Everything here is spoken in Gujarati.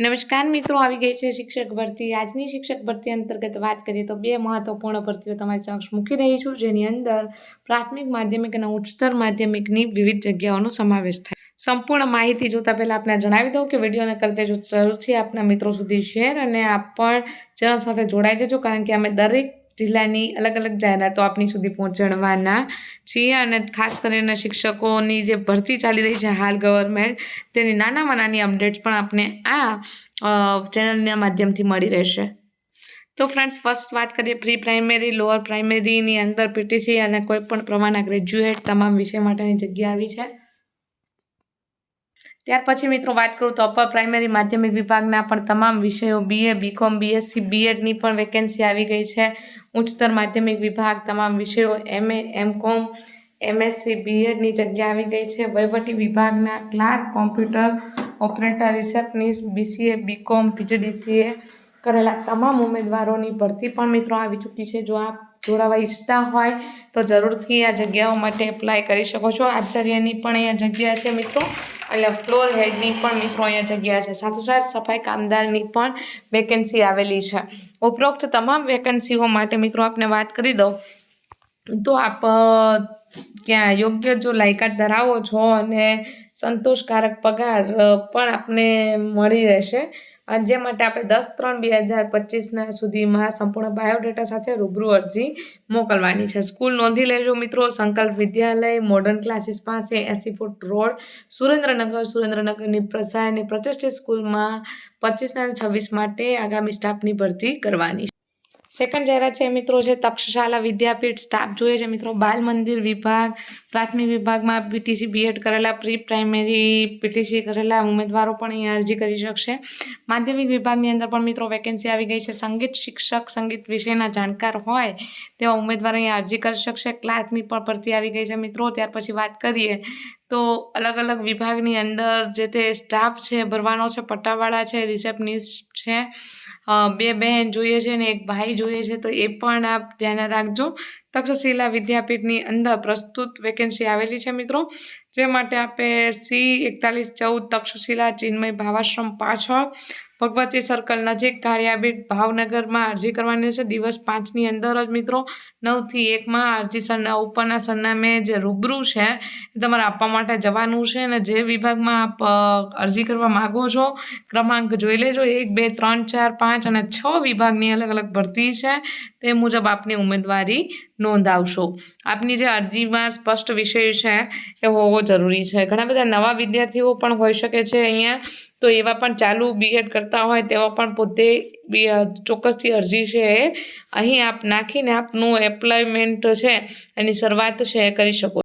નમસ્કાર મિત્રો, આવી ગઈ છે શિક્ષક ભરતી. આજની શિક્ષક ભરતી અંતર્ગત વાત કરીએ તો બે મહત્વપૂર્ણ ભરતીઓ તમારી સમક્ષ મૂકી રહી છું, જેની અંદર પ્રાથમિક માધ્યમિક અને ઉચ્ચતર માધ્યમિકની વિવિધ જગ્યાઓનો સમાવેશ થાય. સંપૂર્ણ માહિતી જોતા પહેલાં આપને જણાવી દઉં કે વિડીયોને કરતા જો જરૂરથી આપના મિત્રો સુધી શેર અને આપ પણ ચેનલ સાથે જોડાઈ દેજો કારણ કે અમે દરેક જિલ્લાની અલગ અલગ જાહેરાતો આપની સુધી પહોંચાડવાના છીએ અને ખાસ કરીને શિક્ષકોની જે ભરતી ચાલી રહી છે હાલ ગવર્મેન્ટ, તેની નાનામાં નાની અપડેટ્સ પણ આપને આ ચેનલના માધ્યમથી મળી રહેશે. તો ફ્રેન્ડ્સ, ફર્સ્ટ વાત કરીએ પ્રી પ્રાઇમરી, લોઅર પ્રાઇમરીની અંદર પીટીસી અને કોઈ પણ પ્રમાણના ગ્રેજ્યુએટ તમામ વિષય માટેની જગ્યા આવી છે. ત્યાર પછી મિત્રો વાત કરું તો અપર પ્રાઇમરી માધ્યમિક વિભાગના પણ તમામ વિષયો બીએ બીકોમ બીએસસી બીએડની પણ વેકેન્સી આવી ગઈ છે. ઉચ્ચતર માધ્યમિક વિભાગ તમામ વિષયો એમએ એમકોમ એમએસસી બીએડની જગ્યા આવી ગઈ છે. વહીવટી વિભાગના clerk, computer operator, receptionist BCA BCom PGDCA કરેલા તમામ ઉમેદવારોની ભરતી પણ મિત્રો આવી ચૂકી છે. જો આપ જોડાવા ઈચ્છતા હોય તો જરૂરથી આ જગ્યાઓ માટે એપ્લાય કરી શકો છો. આચાર્યની પણ અહીંયા જગ્યા છે મિત્રો. એટલે ફ્લોર હેડની પણ મિત્રો અહીંયા જગ્યા છે. સાથોસાથ સફાઈ કામદારની પણ વેકેન્સી આવેલી છે. ઉપરોક્ત તમામ વેકેન્સીઓ માટે મિત્રો આપને વાત કરી દઉં. તો આપ ત્યાં યોગ્ય જો લાયકાત ધરાવો છો અને સંતોષકારક પગાર પણ આપને મળી રહેશે. જે માટે આપણે દસ ત્રણ બે હજાર પચીસના સુધીમાં સંપૂર્ણ બાયોડેટા સાથે રૂબરૂ અરજી મોકલવાની છે. સ્કૂલ નોંધી લેજો મિત્રો. સંકલ્પ વિદ્યાલય મોડર્ન ક્લાસીસ પાસે એસી ફૂટ રોડ, સુરેન્દ્રનગર, સુરેન્દ્રનગરની પ્રસાયની પ્રતિષ્ઠિત સ્કૂલમાં પચીસના છવ્વીસ માટે આગામી સ્ટાફની ભરતી કરવાની સેકન્ડ જાહેરાત છે મિત્રો છે તક્ષશાલા વિદ્યાપીઠ સ્ટાફ જોઈએ છે મિત્રો, બાલ મંદિર વિભાગ, પ્રાથમિક વિભાગમાં પીટીસી બીએડ કરેલા પ્રી પ્રાઇમરી પીટીસી કરેલા ઉમેદવારો પણ અહીંયા અરજી કરી શકશે. માધ્યમિક વિભાગની અંદર પણ મિત્રો વેકેન્સી આવી ગઈ છે. સંગીત શિક્ષક સંગીત વિષયના જાણકાર હોય તેવા ઉમેદવાર અહીંયા અરજી કરી શકશે. ક્લાર્કની પણ ભરતી આવી ગઈ છે મિત્રો. ત્યાર પછી વાત કરીએ તો અલગ અલગ વિભાગની અંદર જે તે સ્ટાફ છે, ભરવાનો છે પટ્ટાવાળા છે રિસેપ્શનિસ્ટ છે બે બહેન જોઈએ છે ને એક ભાઈ જોઈએ છે, તો એ પણ આપ ધ્યાને રાખજો. તક્ષશિલા વિદ્યાપીઠની અંદર પ્રસ્તુત વેકેન્સી આવેલી છે મિત્રો. જે માટે આપે સી એકતાલીસ ચૌદ તક્ષશિલા ચિન્મય ભાવાશ્રમ પાછળ ભગવતી સર્કલ નજીક કાળિયાબીટ ભાવનગરમાં અરજી કરવાની છે. દિવસ પાંચની અંદર જ મિત્રો નવથી એકમાં અરજી સરના ઉપરના સરનામે જે રૂબરૂ છે એ તમારે આપવા માટે જવાનું છે અને જે વિભાગમાં આપ અરજી કરવા માગો છો ક્રમાંક જોઈ લેજો. એક, બે, ત્રણ, ચાર, પાંચ અને છ વિભાગની અલગ અલગ ભરતી છે. તે મુજબ આપની ઉમેદવારી નોંધાવશો. આપની જે અરજીમાં સ્પષ્ટ વિષય છે એ હોવો જરૂરી છે. ઘણા બધા નવા વિદ્યાર્થીઓ પણ હોઈ શકે છે અહીંયા. તો એવા પણ ચાલુ બીએડ કરતા હોય તેવા પણ પોતે ચોક્કસથી અરજી છે. એ અહીં આપ નાખીને આપનું એપ્લોયમેન્ટ છે, એની શરૂઆત છે કરી શકો